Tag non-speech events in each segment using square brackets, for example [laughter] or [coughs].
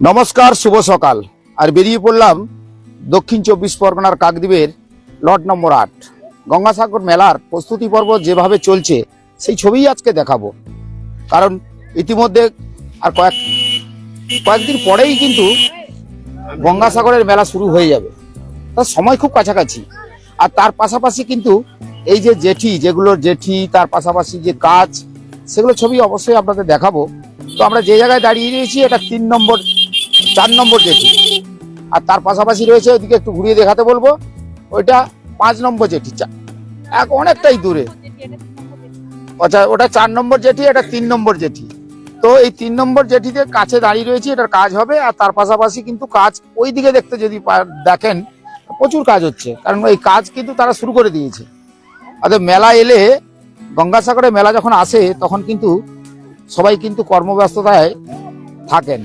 নমস্কার, শুভ সকাল। আর বেরিয়ে পড়লাম দক্ষিণ চব্বিশ পরগনার কাকদ্বীপের লট নম্বর আট। গঙ্গাসাগর মেলার প্রস্তুতি পর্ব যেভাবে চলছে, সেই ছবিই আজকে দেখাবো। কারণ ইতিমধ্যে আর কয়েক, কয়েকদিন পরেই কিন্তু গঙ্গাসাগরের মেলা শুরু হয়ে যাবে। তার সময় খুব কাছাকাছি। আর তার পাশাপাশি কিন্তু এই যে জেঠি, যেগুলোর জেঠি, তার পাশাপাশি যে কাজ সেগুলো ছবি অবশ্যই আপনাদের দেখাবো। তো আমরা যে জায়গায় দাঁড়িয়ে রয়েছি, এটা তিন নম্বর চার নম্বর জেঠি আর তার পাশাপাশি রয়েছে ওইদিকে একটু ঘুরিয়ে দেখাতে বলব, ওইটা পাঁচ নম্বর চা- এক অনেকটাই দূরে। আচ্ছা ওটা চার নম্বর জেঠি এটা তিন নম্বর জেঠি তো এই তিন নম্বর জেঠিতে কাছে দাঁড়িয়ে রয়েছি, এটার কাজ হবে, আর তার পাশাপাশি কিন্তু কাজ ওই দিকে দেখতে যদি দেখেন, প্রচুর কাজ হচ্ছে। কারণ এই কাজ কিন্তু তারা শুরু করে দিয়েছে। অর্থাৎ মেলা এলে, গঙ্গাসাগরে মেলা যখন আসে, তখন কিন্তু সবাই কিন্তু কর্মব্যস্ততায় থাকেন।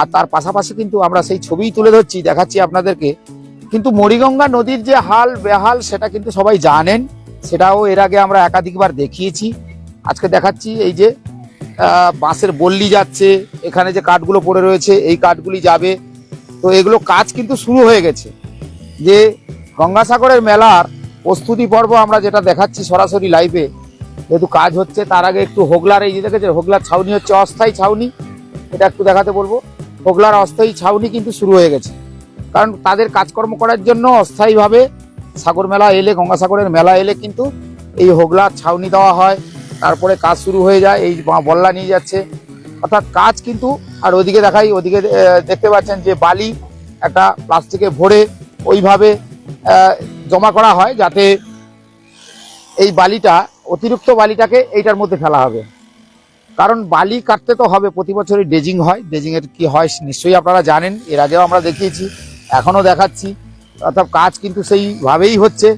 আর তার পাশাপাশি কিন্তু আমরা সেই ছবিই তুলে ধরছি, দেখাচ্ছি আপনাদেরকে। কিন্তু মরিগঙ্গা নদীর যে হাল, বেহাল, সেটা কিন্তু সবাই জানেন। সেটাও এর আগে আমরা একাধিকবার দেখিয়েছি। আজকে দেখাচ্ছি এই যে বাঁশের বল্লি যাচ্ছে, এখানে যে কাঠগুলো পড়ে রয়েছে, এই কাঠগুলি যাবে। তো এগুলো কাজ কিন্তু শুরু হয়ে গেছে। যে গঙ্গাসাগরের মেলার প্রস্তুতি পর্ব আমরা যেটা দেখাচ্ছি সরাসরি লাইভে যেহেতু কাজ হচ্ছে, তার আগে একটু হোগলার, এই যে দেখেছে হোগলার ছাউনি হচ্ছে অস্থায়ী ছাউনি। এটা একটু দেখাতে বলব। হোগলার অস্থায়ী ছাউনি কিন্তু শুরু হয়ে গেছে। কারণ তাদের কাজকর্ম করার জন্য অস্থায়ীভাবে সাগর মেলা এলে, গঙ্গাসাগরের মেলা এলে কিন্তু এই হোগলার ছাউনি দেওয়া হয়। তারপরে কাজ শুরু হয়ে যায়, এই বল্লা নিয়ে যাচ্ছে। অর্থাৎ কাজ কিন্তু আর ওদিকে দেখাই, ওদিকে দেখতে পাচ্ছেন যে বালি একটা প্লাস্টিকে ভরে ওইভাবে জমা করা হয় যাতে এই বালিটা, অতিরিক্ত বালিটাকে এইটার মধ্যে ফেলা হবে। কারণ বালি কাটতে তো হবে, প্রতি বছরই ডেজিং হয় ডেজিং এর কি হয় নিশ্চয়ই আপনারা জানেন, এর আগেও আমরা দেখিয়েছি এখনও দেখাচ্ছি, অর্থাৎ কাজ কিন্তু সেইভাবেই হচ্ছে,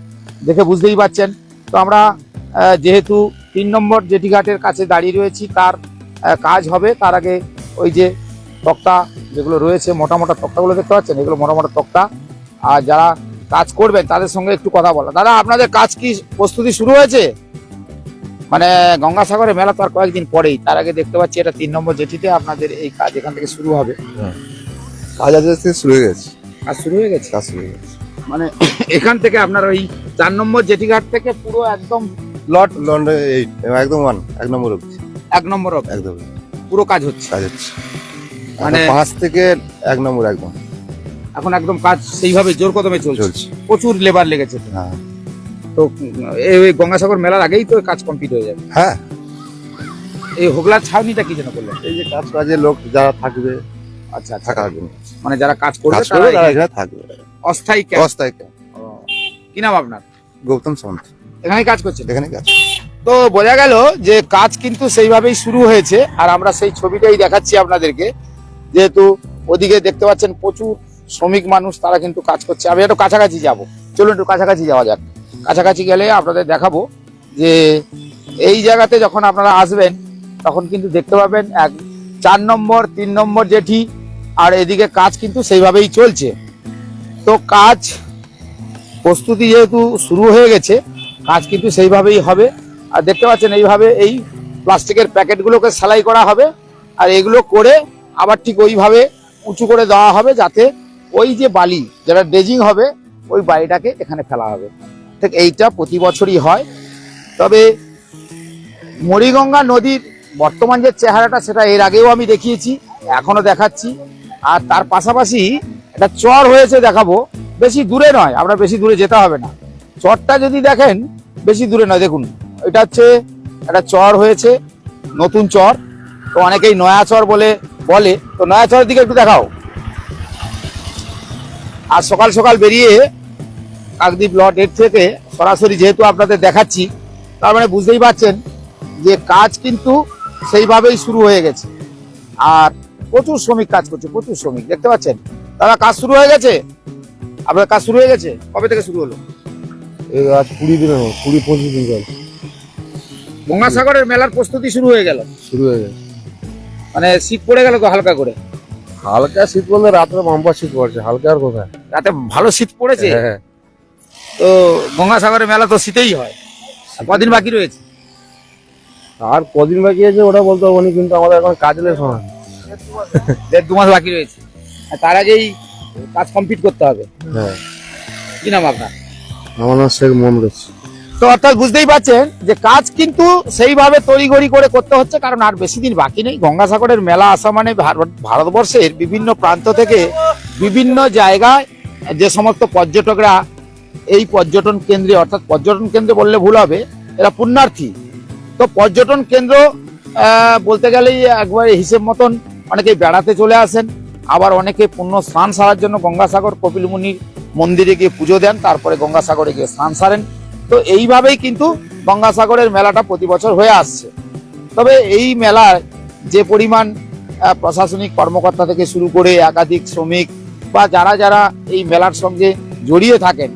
দেখে বুঝতেই পাচ্ছেন তো আমরা যেহেতু তিন নম্বর জেটি ঘাটের কাছে দাঁড়িয়ে রয়েছি, তার কাজ হবে, তার আগে ওই যে তক্তা যেগুলো রয়েছে, মোটা মোটা তক্তাগুলো দেখতে পাচ্ছেন? এগুলো মোটা মোটা তক্তা। আর যারা কাজ করবেন, তাদের সঙ্গে একটু কথা বলা। দাদা, আপনাদের কাজ কি প্রস্তুতি শুরু হয়েছে? মানে গঙ্গাসাগরে মেলা তো আর কয়েকদিন পরেই। তার আগে দেখতে পাচ্ছি এটা তিন নম্বর জেটিতে আপনাদের এই কাজ এখান থেকে শুরু হবে। কাজ আজ থেকে শুরু হয়ে গেছে। কাজ শুরু হয়ে গেছে? কাজ শুরু হয়ে গেছে। মানে [coughs] এখান থেকে আপনার ওই চার নম্বর জেটি ঘাট থেকে পুরো একদম লট? লন্ডন এইট একদম ওয়ান এক নম্বর অব্দি এক নম্বর অবধি? একদম। পুরো কাজ হচ্ছে? কাজ হচ্ছে। মানে- পাঁচ থেকে এক নম্বর একদম। এখন একদম কাজ সেইভাবে জোর কদমে চলছে? চলছে। প্রচুর লেবার লেগেছে। হ্যাঁ। তো এই ওই গঙ্গাসাগর মেলার আগেই তো কাজ কমপ্লিট হয়ে যাবে। হ্যাঁ। এই হোগলার ছাউনিটা কি যেন করলেন? এই যে কাজ কাজে লোক যারা থাকবে আচ্ছা আচ্ছা। থাকার জন্য মানে যারা কাজ করবে তারা এখানে এখানে থাকবে। অস্থায়ী ক্যাম্প। অস্থায়ী ও, কি নাম আপনার? গৌতম সামন্ত। এখানেই কাজ করছেন? এখানে কাজ। তো বোঝা গেল যে কাজ কিন্তু সেইভাবেই শুরু হয়েছে আর আমরা সেই ছবিটাই দেখাচ্ছি আপনাদেরকে। যেহেতু ওদিকে দেখতে পাচ্ছেন প্রচুর শ্রমিক মানুষ তারা কিন্তু কাজ করছে। আমি একটু কাছাকাছি যাব। চলুন একটু কাছাকাছি যাওয়া যাক। কাছাকাছি গেলে আপনাদের দেখাবো যে এই জায়গাতে যখন আপনারা আসবেন, তখন কিন্তু দেখতে পাবেন এক চার নম্বর, তিন নম্বর জেঠি, আর এদিকে কাজ কিন্তু সেইভাবেই চলছে। তো কাজ প্রস্তুতি যেহেতু শুরু হয়ে গেছে, কাজ কিন্তু সেইভাবেই হবে। আর দেখতে পাচ্ছেন এইভাবে এই প্লাস্টিকের প্যাকেটগুলোকে সেলাই করা হবে, আর এগুলো করে আবার ঠিক ওইভাবে উঁচু করে দেওয়া হবে যাতে ওই যে বালি, যেটা ড্রেজিং হবে, ওই বালিটাকে এখানে ফেলা হবে। ঠিক এইটা প্রতি বছরই হয়। তবে মরিগঙ্গা নদীর বর্তমান যে চেহারাটা, সেটা এর আগেও আমি দেখিয়েছি, এখনও দেখাচ্ছি। আর তার পাশাপাশি একটা চর হয়েছে দেখাবো, বেশি দূরে নয়, আমরা বেশি দূরে যেতে হবে না। চরটা যদি দেখেন, বেশি দূরে নয়, দেখুন, এটা হচ্ছে একটা চর হয়েছে, নতুন চর। তো অনেকেই নয়া চর বলে বলে, তো নয়া চরের দিকে একটু দেখাও। আর সকাল সকাল বেরিয়ে কাকদ্বীপ লট এর থেকে সরাসরি যেহেতু আপনাদের দেখাচ্ছি তার মানে বুঝতেই পারছেন যে কাজ কিন্তু সেইভাবেই শুরু হয়ে গেছে। আর প্রচুর শ্রমিক কাজ করছে প্রচুর শ্রমিক দেখতে পাচ্ছেন? তারা কাজ শুরু হয়ে গেছে? আপনার কাজ শুরু হয়ে গেছে? কবে থেকে শুরু হলো? এই আজ কুড়ি দিন কুড়ি পঁচিশ দিন গেল গঙ্গাসাগরের মেলার প্রস্তুতি শুরু হয়ে গেল। শুরু হয়ে গেছে। মানে শীত পড়ে গেল তো হালকা করে? হালকা শীত বললে রাত্রে বাম্পার শীত পড়ছে হালকা আর কোথায়? রাতে ভালো শীত পড়েছে? হ্যাঁ। তো গঙ্গাসাগরের মেলা তো শীতেই হয়। কদিন বাকি রয়েছে? আর কদিন বাকি আছে ওটা বলতে পারব না, কিন্তু আমাদের এখন কাজলের সময়। দেড় দু মাস বাকি রয়েছে। আর তার আগেই কাজ কমপ্লিট করতে হবে। হ্যাঁ। কি নাম আপনার? আমার নাম শেখ মোহাম্মদ তো অর্থাৎ বুঝতেই পারছেন যে কাজ কিন্তু সেইভাবে তড়িঘড়ি করে করতে হচ্ছে কারণ আর বেশি দিন বাকি নেই। গঙ্গাসাগরের মেলা আসা মানে ভারত- ভারতবর্ষের বিভিন্ন প্রান্ত থেকে বিভিন্ন জায়গায় যে সমস্ত পর্যটকরা এই পর্যটন কেন্দ্রে, অর্থাৎ পর্যটন কেন্দ্রে বললে ভুল হবে, এরা পুণ্যার্থী। তো পর্যটন কেন্দ্র বলতে গেলেই একবার হিসেব মতন অনেকে বেড়াতে চলে আসেন, আবার অনেকে পুণ্য স্নান সারার জন্য গঙ্গাসাগর, কপিলমুনির মন্দিরে গিয়ে পুজো দেন, তারপরে গঙ্গাসাগরে গিয়ে স্নান সারেন। তো এইভাবেই কিন্তু গঙ্গাসাগরের মেলাটা প্রতি বছর হয়ে আসছে। তবে এই মেলায় যে পরিমাণ প্রশাসনিক কর্মকর্তা থেকে শুরু করে একাধিক শ্রমিক বা যারা যারা এই মেলার সঙ্গে জড়িয়ে থাকেন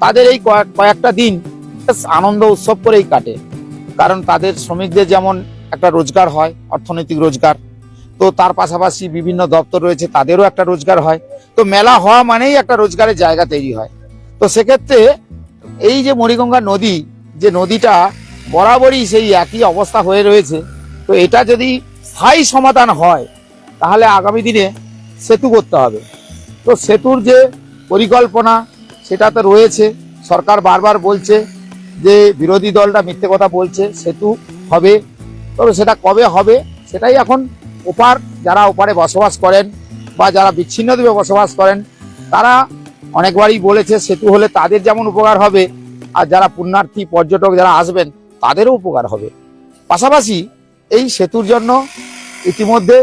তাদের এই কয়েক- কয়েকটা দিন আনন্দ উৎসব করেই কাটে। কারণ তাদের শ্রমিকদের যেমন একটা রোজগার হয়, অর্থনৈতিক রোজগার, তো তার পাশাপাশি বিভিন্ন দপ্তর রয়েছে, তাদেরও একটা রোজগার হয়। তো মেলা হওয়া মানেই একটা রোজগারের জায়গা তৈরি হয়। তো সেক্ষেত্রে এই যে মরিগঙ্গা নদী, যে নদীটা বরাবরই সেই একই অবস্থা হয়ে রয়েছে, তো এটা যদি স্থায়ী সমাধান হয়, তাহলে আগামী দিনে সেতু করতে হবে। তো সেতুর যে পরিকল্পনা সেটা তো রয়েছে। সরকার বারবার বলছে যে বিরোধী দলটা মিথ্যে কথা বলছে, সেতু হবে। তবে সেটা কবে হবে, সেটাই এখন ওপার যারা ওপারে বসবাস করেন বা যারা বিচ্ছিন্ন দ্বীপে বসবাস করেন, তারা অনেকবারই বলেছে সেতু হলে তাদের যেমন উপকার হবে, আর যারা পুণ্যার্থী, পর্যটক যারা আসবেন, তাদেরও উপকার হবে। পাশাপাশি এই সেতুর জন্য ইতিমধ্যে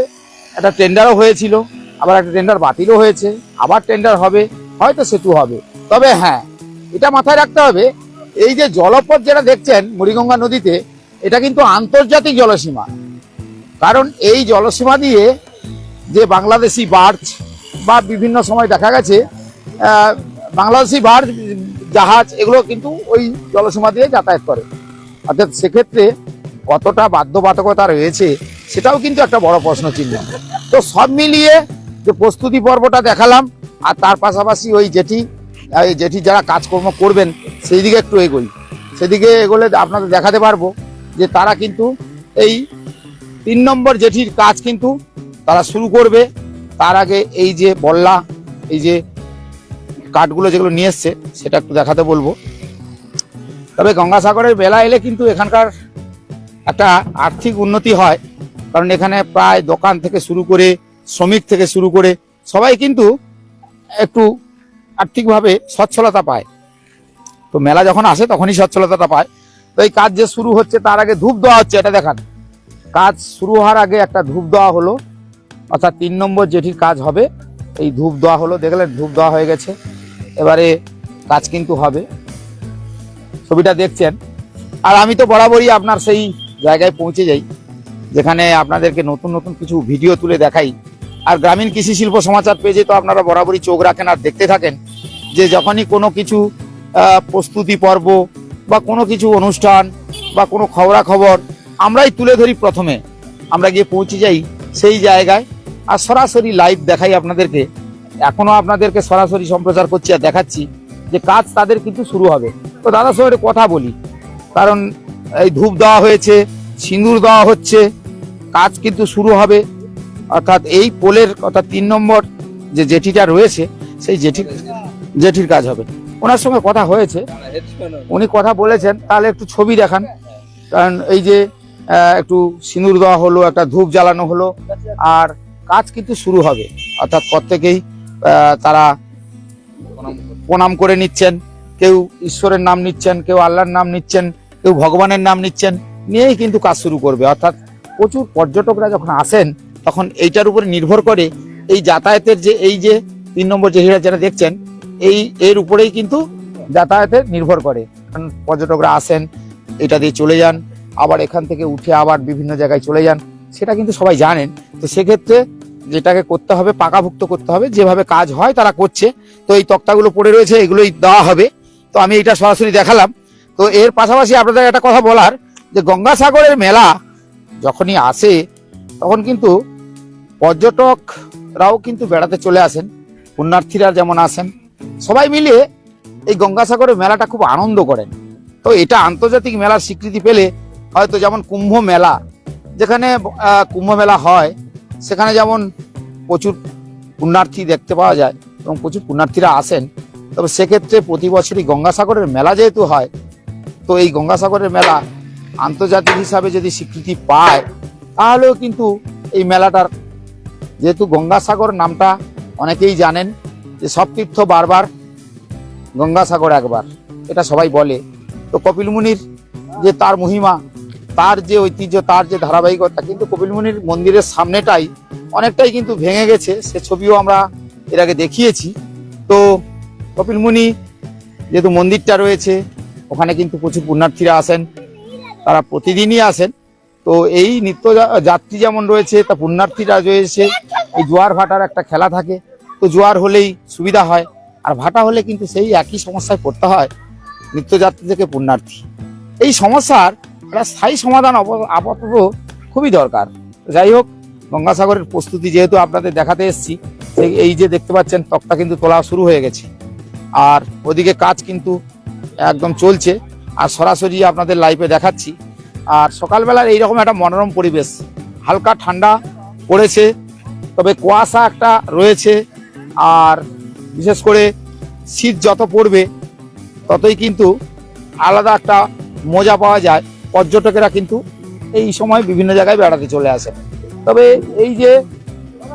একটা টেন্ডারও হয়েছিল, আবার একটা টেন্ডার বাতিলও হয়েছে, আবার টেন্ডার হবে, হয়তো সেতু হবে। তবে হ্যাঁ এটা মাথায় রাখতে হবে, এই যে জলপথ যেটা দেখছেন মুড়িগঙ্গা নদীতে, এটা কিন্তু আন্তর্জাতিক জলসীমা। কারণ এই জলসীমা দিয়ে যে বাংলাদেশি বার্চ বা বিভিন্ন সময় দেখা গেছে বাংলাদেশি বার্চ জাহাজ, এগুলো কিন্তু ওই জলসীমা দিয়ে যাতায়াত করে। অর্থাৎ সেক্ষেত্রে কতটা বাধ্যবাধকতা রয়েছে, সেটাও কিন্তু একটা বড় প্রশ্ন চিহ্ন তো সব মিলিয়ে যে প্রস্তুতি পর্বটা দেখালাম, আর তার পাশাপাশি ওই যেটি যেটি যারা কাজকর্ম করবেন সেই দিকে একটু এগোই। সেদিকে এগোলে আপনাদের দেখাতে পারব যে তারা কিন্তু এই তিন নম্বর জেঠির কাজ কিন্তু তারা শুরু করবে। তার আগে এই যে বল্লা, এই যে কাঠগুলো যেগুলো নিয়ে এসছে, সেটা একটু দেখাতে বলব। তবে গঙ্গাসাগরের বেলা এলে কিন্তু এখানকার একটা আর্থিক উন্নতি হয়, কারণ এখানে প্রায় দোকান থেকে শুরু করে, শ্রমিক থেকে শুরু করে সবাই কিন্তু একটু আর্থিকভাবে সচ্ছলতা পায়। তো মেলা যখন আসে তখনই সচ্ছলতাটা পায়। তো এই কাজ যে শুরু হচ্ছে তার আগে ধূপ দেওয়া হচ্ছে, এটা দেখান। কাজ শুরু হওয়ার আগে একটা ধূপ দেওয়া হলো, অর্থাৎ তিন নম্বর যেটির কাজ হবে, এই ধূপ দেওয়া হলো, দেখলেন ধূপ দেওয়া হয়ে গেছে। এবারে কাজ কিন্তু হবে। ছবিটা দেখছেন। আর আমি তো বরাবরই আপনার সেই জায়গায় পৌঁছে যাই, যেখানে আপনাদেরকে নতুন নতুন কিছু ভিডিও তুলে দেখাই। আর গ্রামীণ কৃষি শিল্প সমাচার পেজে তো আপনারা বরাবরই চোখ রাখেন আর দেখতে থাকেন যে যখনই কোনো কিছু প্রস্তুতি পর্ব বা কোনো কিছু অনুষ্ঠান বা কোনো খবরাখবর আমরাই তুলে ধরি প্রথমে। আমরা গিয়ে পৌঁছে যাই সেই জায়গায় আর সরাসরি লাইভ দেখাই আপনাদেরকে। এখনও আপনাদেরকে সরাসরি সম্প্রচার করছি আর দেখাচ্ছি যে কাজ তাদের কিন্তু শুরু হবে। তো দাদার সঙ্গে একটু কথা বলি। কারণ এই ধূপ দেওয়া হয়েছে, সিঁদুর দেওয়া হচ্ছে, কাজ কিন্তু শুরু হবে। অর্থাৎ এই পোলের অর্থাৎ তিন নম্বর যে জেটিটা রয়েছে, সেই জেটির জেঠির কাজ হবে। ওনার সঙ্গে কথা হয়েছে। উনি কথা বলেছেন, তাহলে একটু ছবি দেখান। কারণ এই যে একটু সিঁদুর দেওয়া হলো, একটা ধূপ জ্বালানো হলো, আর কাজ কিন্তু শুরু হবে। অর্থাৎ প্রত্যেকেই তারা প্রণাম করে নিচ্ছেন। কেউ ঈশ্বরের নাম নিচ্ছেন, কেউ আল্লাহর নাম নিচ্ছেন, কেউ ভগবানের নাম নিচ্ছেন, নিয়েই কিন্তু কাজ শুরু করবে। অর্থাৎ প্রচুর পর্যটকরা যখন আসেন তখন এইটার উপরে নির্ভর করে এই যাতায়াতের যে, এই যে তিন নম্বর যে হীরা যেটা দেখছেন, এই, এর উপরেই কিন্তু যাতায়াতের নির্ভর করে। কারণ পর্যটকরা আসেন, এটা দিয়ে চলে যান, আবার এখান থেকে উঠে আবার বিভিন্ন জায়গায় চলে যান, সেটা কিন্তু সবাই জানেন। তো সেক্ষেত্রে যেটাকে করতে হবে, পাকাভুক্ত করতে হবে, যেভাবে কাজ হয় তারা করছে। তো এই তক্তাগুলো পড়ে রয়েছে, এগুলোই দেওয়া হবে। তো আমি এটা সরাসরি দেখালাম। তো এর পাশাপাশি আপনাদের একটা কথা বলার, যে গঙ্গাসাগরের মেলা যখনই আসে, তখন কিন্তু পর্যটকরাও কিন্তু বেড়াতে চলে আসেন, পুণ্যার্থীরা যেমন আসেন। সবাই মিলিয়ে এই গঙ্গাসাগরের মেলাটা খুব আনন্দ করেন। তো এটা আন্তর্জাতিক মেলার স্বীকৃতি পেলে হয়তো যেমন কুম্ভ মেলা, যেখানে কুম্ভ মেলা হয়, সেখানে যেমন প্রচুর পুণ্যার্থী দেখতে পাওয়া যায় এবং প্রচুর পুণ্যার্থীরা আসেন। তবে সেক্ষেত্রে প্রতি বছরই গঙ্গাসাগরের মেলা যেহেতু হয়, তো এই গঙ্গাসাগরের মেলা আন্তর্জাতিক হিসাবে যদি স্বীকৃতি পায়, তাহলেও কিন্তু এই মেলাটার যেহেতু গঙ্গাসাগর নামটা অনেকেই জানেন, যে সব তীর্থ বারবার গঙ্গাসাগর একবার, এটা সবাই বলে। তো কপিল মুনির যে তার মহিমা, তার যে ঐতিহ্য, তার যে ধারাবাহিকতা, কিন্তু কপিল মুনির মন্দিরের সামনেটাই অনেকটাই কিন্তু ভেঙে গেছে, সে ছবিও আমরা এর আগে দেখিয়েছি। তো কপিল মুনি যেহেতু মন্দিরটা রয়েছে, ওখানে কিন্তু প্রচুর পুণ্যার্থীরা আসেন, তারা প্রতিদিনই আসেন। তো এই নিত্য যাত্রী যেমন রয়েছে, তা পুণ্যার্থীরা রয়েছে এই জোয়ার ভাটার একটা খেলা থাকে। তো জোয়ার হলেই সুবিধা হয়। আর ভাটা হলে কিন্তু সেই একই সমস্যায় পড়তে হয় নিত্যযাত্রী থেকে পুণ্যার্থী। এই সমস্যার একটা স্থায়ী সমাধান আপাতত খুবই দরকার। যাই হোক, গঙ্গাসাগরের প্রস্তুতি যেহেতু আপনাদের দেখাতে এসেছি এই- যে দেখতে পাচ্ছেন তকটা কিন্তু তোলা শুরু হয়ে গেছে। আর ওদিকে কাজ কিন্তু একদম চলছে। আর সরাসরি আপনাদের লাইভে দেখাচ্ছি। আর সকালবেলার এইরকম একটা মনোরম পরিবেশ। হালকা ঠান্ডা পড়েছে, তবে কুয়াশা একটা রয়েছে। আর বিশেষ করে শীত যত পড়বে, ততই কিন্তু আলাদা একটা মজা পাওয়া যায়। পর্যটকেরা কিন্তু এই সময় বিভিন্ন জায়গায় বেড়াতে চলে আসে। তবে এই যে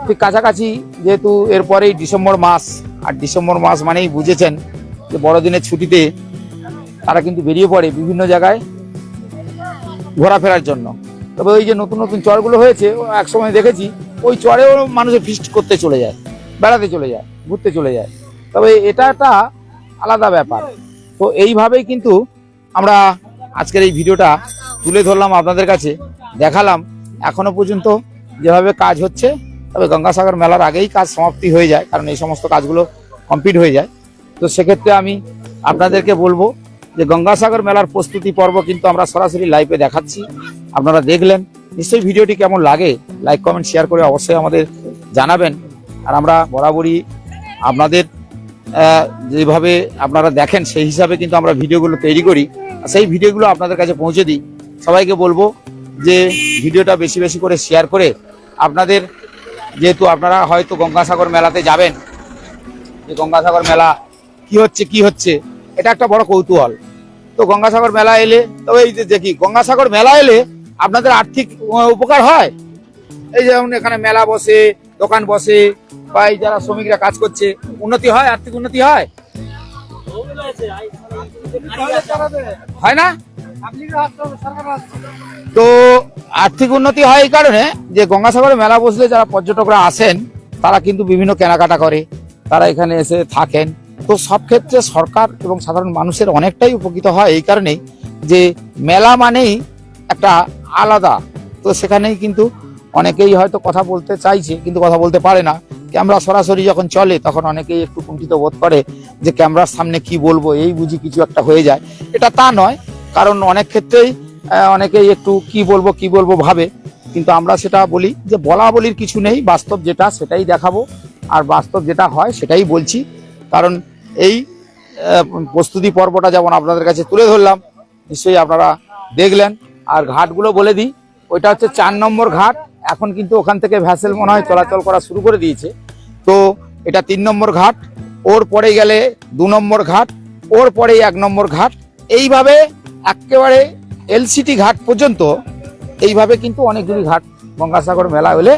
ঠিক কাছাকাছি যেহেতু এরপরেই ডিসেম্বর মাস, আর ডিসেম্বর মাস মানেই বুঝেছেন যে বড়দিনের ছুটিতে তারা কিন্তু বেরিয়ে পড়ে বিভিন্ন জায়গায়। ঘোরাফেরার জন্য। তবে ওই যে নতুন নতুন চরগুলো হয়েছে এক সময় দেখেছি, ওই চরেও মানুষে ফিস্ট করতে চলে যায়, বেড়াতে চলে যায়, ঘুরতে চলে যায়। তবে এটা একটা আলাদা ব্যাপার। তো এইভাবেই কিন্তু আমরা আজকের এই ভিডিওটা তুলে ধরলাম আপনাদের কাছে, দেখালাম। এখনও পর্যন্ত যেভাবে কাজ হচ্ছে, তবে গঙ্গাসাগর মেলার আগেই কাজ সমাপ্তি হয়ে যায়, কারণ এই সমস্ত কাজগুলো কমপ্লিট হয়ে যায়। তো সেক্ষেত্রে আমি আপনাদেরকে বলব যে গঙ্গাসাগর মেলার প্রস্তুতি পর্ব কিন্তু আমরা সরাসরি লাইভে দেখাচ্ছি। আপনারা দেখলেন। নিশ্চয়ই ভিডিওটি কেমন লাগে লাইক কমেন্ট শেয়ার করে অবশ্যই আমাদের জানাবেন। আর আমরা বরাবরই আপনাদের যেভাবে আপনারা দেখেন, সেই হিসাবে কিন্তু আমরা ভিডিওগুলো তৈরি করি। সেই ভিডিওগুলো আপনাদের কাছে পৌঁছে দিই। সবাইকে বলব যে ভিডিওটা বেশি বেশি করে শেয়ার করে আপনাদের, যেহেতু আপনারা হয়তো গঙ্গাসাগর মেলাতে যাবেন, যে গঙ্গাসাগর মেলা কি হচ্ছে কি হচ্ছে এটা একটা বড় কৌতূহল। তো গঙ্গাসাগর মেলা এলে, তবে এই যে দেখি, গঙ্গাসাগর মেলা এলে আপনাদের আর্থিক উপকার হয়? এই যেমন এখানে মেলা বসে, দোকান বসে, বা এই যারা শ্রমিকরা কাজ করছে, উন্নতি হয়, আর্থিক উন্নতি হয়? হয় না? তো আর্থিক উন্নতি হয় এই কারণে যে গঙ্গাসাগরে মেলা বসলে যারা পর্যটকরা আসেন, তারা কিন্তু বিভিন্ন কেনাকাটা করে। তারা এখানে এসে থাকেন। তো সব ক্ষেত্রে সরকার এবং সাধারণ মানুষের অনেকটাই উপকৃত হয় এই কারণেই যে মেলা মানেই একটা আলাদা। তো সেখানেই কিন্তু অনেকেই হয়তো কথা বলতে চাইছে, কিন্তু কথা বলতে পারে না। ক্যামেরা সরাসরি যখন চলে, তখন অনেকেই একটু কুণ্ঠিত বোধ করে যে ক্যামেরার সামনে কি বলব, এই বুঝি কিছু একটা হয়ে যায়। এটা তা নয়, কারণ অনেক ক্ষেত্রেই অনেকেই একটু কি বলব কি বলব ভাবে। কিন্তু আমরা সেটা বলি যে বলা বলির কিছু নেই, বাস্তব যেটা সেটাই দেখাবো। আর বাস্তব যেটা হয় সেটাই বলছি। কারণ এই প্রস্তুতি পর্বটা যেমন আপনাদের কাছে তুলে ধরলাম, নিশ্চয়ই আপনারা দেখলেন। আর ঘাটগুলো বলে দিই, ওইটা হচ্ছে চার নম্বর ঘাট, এখন কিন্তু ওখান থেকে ভ্যাসেল মনে হয় চলাচল করা শুরু করে দিয়েছে। তো এটা তিন নম্বর ঘাট, ওর পরে গেলে দু নম্বর ঘাট, ওর পরে এক নম্বর ঘাট। এইভাবে একেবারে এলসিটি ঘাট পর্যন্ত, এইভাবে কিন্তু অনেকগুলি ঘাট, গঙ্গাসাগর মেলা হলে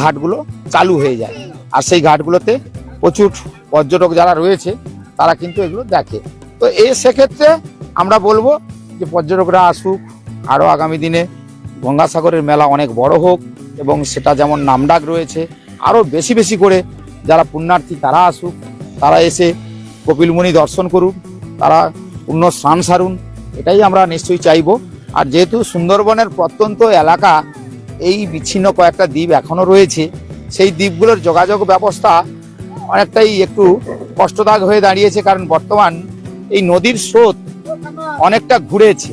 ঘাটগুলো চালু হয়ে যায়। আর সেই ঘাটগুলোতে প্রচুর পর্যটক যারা রয়েছে, তারা কিন্তু এগুলো দেখে। তো এই সেক্ষেত্রে আমরা বলব যে পর্যটকরা আসুক, আরও আগামী দিনে গঙ্গাসাগরের মেলা অনেক বড় হোক এবং সেটা যেমন নামডাক রয়েছে, আরও বেশি বেশি করে যারা পুণ্যার্থী তারা আসুক, তারা এসে কপিলমুনি দর্শন করুন তারা পুণ্য স্নান সারুন, এটাই আমরা নিশ্চয়ই চাইব। আর যেহেতু সুন্দরবনের প্রত্যন্ত এলাকা, এই বিচ্ছিন্ন কয়েকটা দ্বীপ এখনও রয়েছে, সেই দ্বীপগুলোর যোগাযোগ ব্যবস্থা অনেকটাই একটু কষ্টদায়ক হয়ে দাঁড়িয়েছে, কারণ বর্তমান এই নদীর স্রোত অনেকটা ঘুরেছে।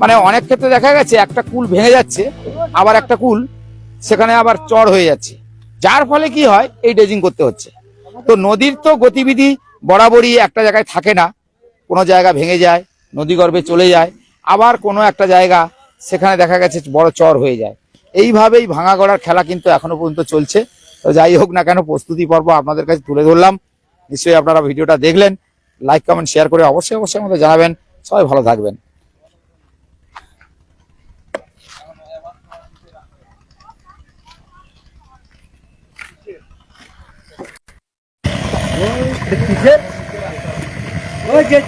মানে অনেক ক্ষেত্রে দেখা গেছে, একটা কুল ভেঙে যাচ্ছে, আবার একটা কুল সেখানে আবার চড় হয়ে যাচ্ছে। যার ফলে কি হয়, এই ড্রেজিং করতে হচ্ছে। তো নদীর তো গতিবিধি বরাবরই একটা জায়গায় থাকে না। কোনো জায়গা ভেঙে যায়, নদী গর্ভে চলে যায়, আবার কোনো একটা জায়গা সেখানে দেখা গেছে বড় চর হয়ে যায়। এইভাবেই ভাঙা গড়ার খেলা কিন্তু এখনও পর্যন্ত চলছে। তো যাই হোক না কেন, প্রস্তুতি পর্ব আপনাদের কাছে তুলে ধরলাম। নিশ্চয়ই আপনারা ভিডিওটা দেখলেন। লাইক কমেন্ট শেয়ার করে অবশ্যই অবশ্যই আমাদের জানাবেন। সবাই ভালো থাকবেন। ওই যে